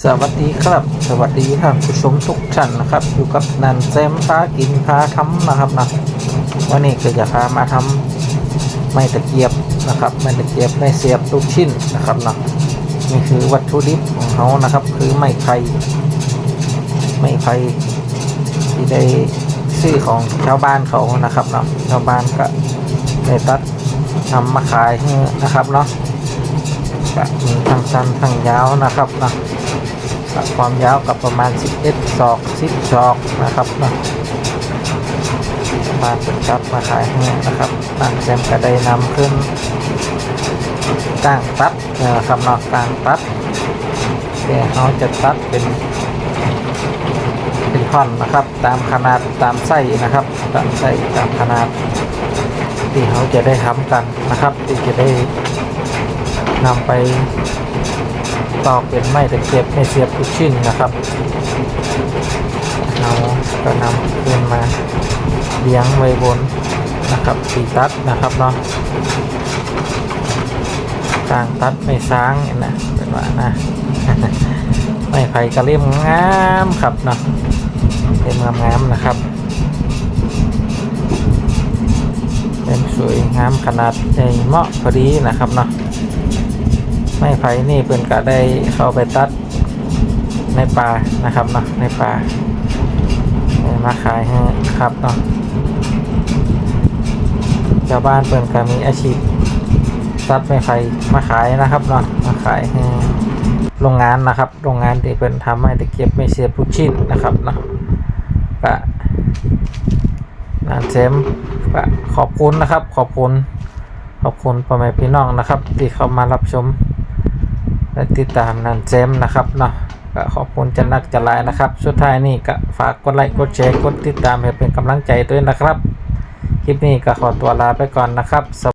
สวัสดีครับ สวัสดีท่านผู้ชมทุกท่านนะครับ อยู่กับนันแซมพากินพาทำนะครับนะวันนี้ก็จะพามาทำไม้ตะเกียบนะครับไม้ตะเกียบไม้เสียบลูกชิ้นนะครับนะนี่คือวัตถุดิบของเขานะครับ คือไม้ไผ่ไม้ไผ่ที่ได้ซื้อของชาวบ้านเขานะครับเนาะชาวบ้านก็ได้ตัดนำมาขายนะครับเนาะ ก็มีทั้งสั้นทั้งยาวนะครับนะความยาวกับประมาณ 11ศอก10ศอกนะครับนะมาเป็นจับมาขายให้นะครับตั้งแซมก็ได้นำขึ้นตั้งตัดนะครับนาะตั้งตัดแต่เขาจะตัดเป็นเป็นท่อนนะครับ ตามขนาดตามไส้นะครับ ตามไส้ตามขนาดที่เขาจะได้ทำกันนะครับ ที่จะได้ นำไปต่อเป็นไม้ตะเกียบไม่เสียบทุกชิ้นนะครับเราก็นำขึ้นมาเลี้ยงไว้บนนะครับตีตัดนะครับเนาะต่างตัดไม่ช้างนะเป็นว่านะไม่ไผ่กระเล่มงามครับเนาะเล่มงามๆนะครับเป็นสวยงามขนาดใหญ่เหมาะพอดีนะครับเนาะ ไม้ไผ่นี่เพิ่นก็ได้เข้าไปตัดในป่านะครับเนาะในป่ามาขายให้ครับเนาะชาวบ้านเพิ่นก็มีอาชีพตัดไม้ไผ่มาขายนะครับเนาะมาขายให้โรงงานนะครับ โรงงานที่เพิ่นทำไม้ตะเกียบไม่เสียบทุกชิ้นนะครับเนาะก็นานเซมก็ขอบคุณนะครับ ขอบคุณขอบคุณพ่อแม่พี่น้องนะครับ ที่เข้ามารับชม และติดตามนันเจมนะครับเนาะก็ขอบคุณจะนักจะลายนะครับ สุดท้ายนี่ก็ฝากกดไลค์กดแชร์กดติดตามให้เป็นกำลังใจด้วยนะครับ คลิปนี้ก็ขอตัวลาไปก่อนนะครับ